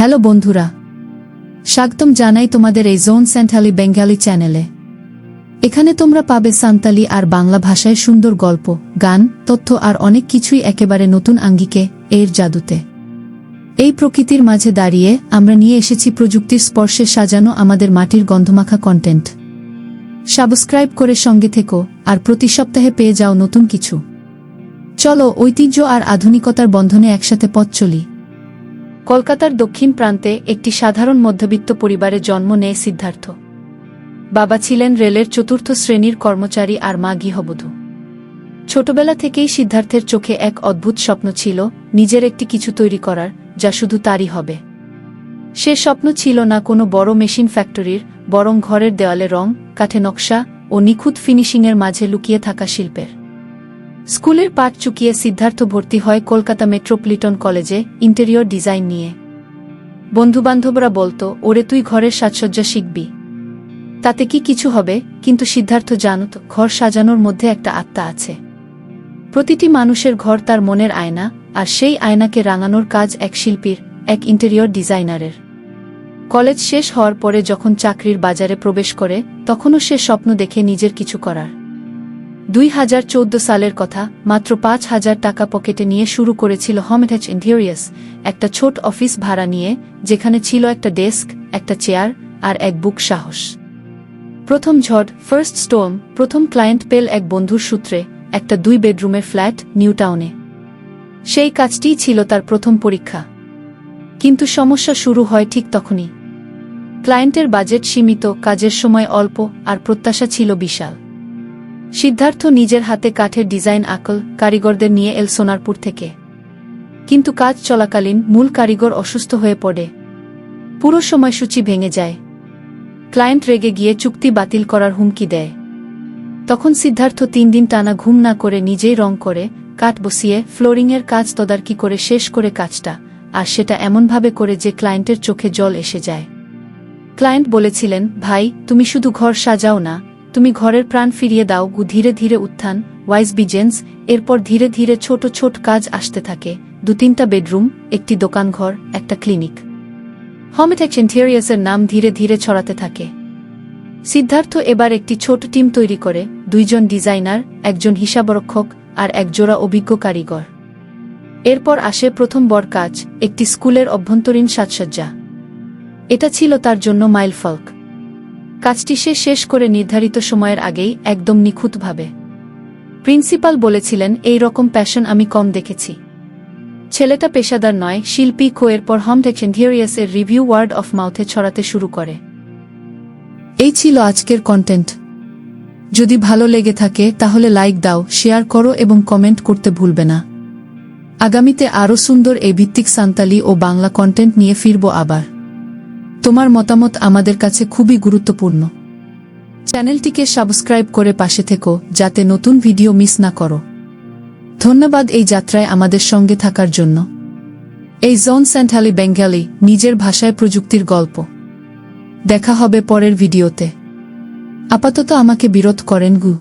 Hello বন্ধুরা, স্বাগতম জানাই তোমাদের এই জোন সেন্টালি বেঙ্গালি চ্যানেলে এখানে তোমরা পাবে সান্তালি আর বাংলা ভাষায় সুন্দর গল্প, গান, তথ্য আর অনেক কিছুই একেবারে নতুন আঙ্গিকে, এর জাদুতে। এই প্রকৃতির মাঝে দাঁড়িয়ে আমরা নিয়ে এসেছি প্রযুক্তির স্পর্শে সাজানো আমাদের মাটির গন্ধমাখা কন্টেন্ট সাবস্ক্রাইব করে সঙ্গে থেকো আর প্রতি সপ্তাহে পেয়ে যাও নতুন কিছু। চলো ঐতিহ্য আর আধুনিকতার বন্ধনে একসাথে পথ চলি। কলকাতার দক্ষিণ প্রান্তে একটি সাধারণ মধ্যবিত্ত পরিবারে জন্ম নেয় সিদ্ধার্থ। বাবা ছিলেন রেলের চতুর্থ শ্রেণির কর্মচারী আর মা গৃহবধূ। ছোটবেলা থেকেই সিদ্ধার্থের চোখে এক অদ্ভুত স্বপ্ন ছিল নিজের একটি কিছু তৈরি করার, যা শুধু তারই হবে। সে স্বপ্ন ছিল না কোনো বড় মেশিন ফ্যাক্টরির, বরং ঘরের দেওয়ালে রং, কাঠে নকশা ও নিখুঁত ফিনিশিংয়ের মাঝে লুকিয়ে থাকা শিল্পের। স্কুলের পাঠ চুকিয়ে সিদ্ধার্থ ভর্তি হয় কলকাতা মেট্রোপলিটন কলেজে ইন্টেরিয়র ডিজাইন নিয়ে। বন্ধুবান্ধবরা বলতো, ওরে, তুই ঘরের সাজসজ্জা শিখবি। তাতে কি কিছু হবে? কিন্তু সিদ্ধার্থ জানত, ঘর সাজানোর মধ্যে একটা আত্মা আছে। প্রতিটি মানুষের ঘর তার মনের আয়না, আর সেই আয়নাকে রাঙানোর কাজ এক শিল্পীর, এক ইন্টেরিয়র ডিজাইনারের। কলেজ শেষ হওয়ার পরে যখন চাকরির বাজারে প্রবেশ করে, তখনও সে স্বপ্ন দেখে নিজের কিছু করার। দুই হাজার চৌদ্দ সালের কথা মাত্র পাঁচ হাজার টাকা পকেটে নিয়ে শুরু করেছিল হমেটাচ ইন্টেরিয়াস একটা ছোট অফিস ভাড়া নিয়ে, যেখানে ছিল একটা ডেস্ক, একটা চেয়ার, আর এক বুক সাহস। প্রথম ঝড় ফার্স্ট স্টোম প্রথম ক্লায়েন্ট পেল এক বন্ধুর সূত্রে, একটা দুই বেডরুমের ফ্ল্যাট, নিউ টাউনে। সেই কাজটিই ছিল তার প্রথম পরীক্ষা। কিন্তু সমস্যা শুরু হয় ঠিক তখনই। ক্লায়েন্টের বাজেট সীমিত, কাজের সময় অল্প, আর প্রত্যাশা ছিল বিশাল। সিদ্ধার্থ নিজের হাতে কাঠের ডিজাইন আকল কারিগরদের নিয়ে এল সোনারপুর থেকে। কিন্তু কাজ চলাকালীন মূল কারিগর অসুস্থ হয়ে পড়ে। পুরো সময়সূচি ভেঙে যায়। ক্লায়েন্ট রেগে গিয়ে চুক্তি বাতিল করার হুমকি দেয়। তখন সিদ্ধার্থ তিন দিন টানা ঘুম না করে নিজেই রং করে, কাঠ বসিয়ে ফ্লোরিংয়ের কাজ তদারকি করে শেষ করে কাজটা, আর সেটা এমনভাবে করে যে ক্লায়েন্টের চোখে জল এসে যায়। ক্লায়েন্ট বলেছিলেন, ভাই, তুমি শুধু ঘর সাজাও না তুমি ঘরের প্রাণ ফিরিয়ে দাও গু ধীরে ধীরে উত্থান ওয়াইজ বিজেন্স এরপর ধীরে ধীরে ছোট ছোট কাজ আসতে থাকে। দু তিনটা বেডরুম, একটি দোকানঘর, একটা ক্লিনিক। হমেটেক্স ইন্টেরিয়াসের নাম ধীরে ধীরে ছড়াতে থাকে। সিদ্ধার্থ এবার একটি ছোট টিম তৈরি করে, দুইজন ডিজাইনার, একজন হিসাবরক্ষক আর একজোড়া অভিজ্ঞ কারিগর। এরপর আসে প্রথম বড় কাজ, একটি স্কুলের অভ্যন্তরীণ সাজসজ্জা। এটা ছিল তার জন্য মাইলফলক। কাজটি সে শেষ করে নির্ধারিত সময়ের আগেই একদম নিখুঁতভাবে। প্রিন্সিপাল বলেছিলেন, এই রকম প্যাশন আমি কম দেখেছি। ছেলেটা পেশাদার নয়, শিল্পী কোয়ের পর হম হমটেক্স এর রিভিউ ওয়ার্ড অফ মাউথে ছড়াতে শুরু করে। এই ছিল আজকের কন্টেন্ট। যদি ভালো লেগে থাকে, তাহলে লাইক দাও, শেয়ার করো এবং কমেন্ট করতে ভুলবে না। আগামীতে আরও সুন্দর এই ভিত্তিক সান্তালি ও বাংলা কন্টেন্ট নিয়ে ফিরব আবার। তোমার মতামত আমাদের কাছে খুবই গুরুত্বপূর্ণ। চ্যানেলটিকে সাবস্ক্রাইব করে পাশে থেকো, যাতে নতুন ভিডিও মিস না করো। ধন্যবাদ এই যাত্রায় আমাদের সঙ্গে থাকার জন্য। এই জন সেন্টালি বেঙ্গালি, নিজের ভাষায় প্রযুক্তির গল্প। দেখা হবে পরের ভিডিওতে। আপাতত আমাকে বিরোধ করেন গু।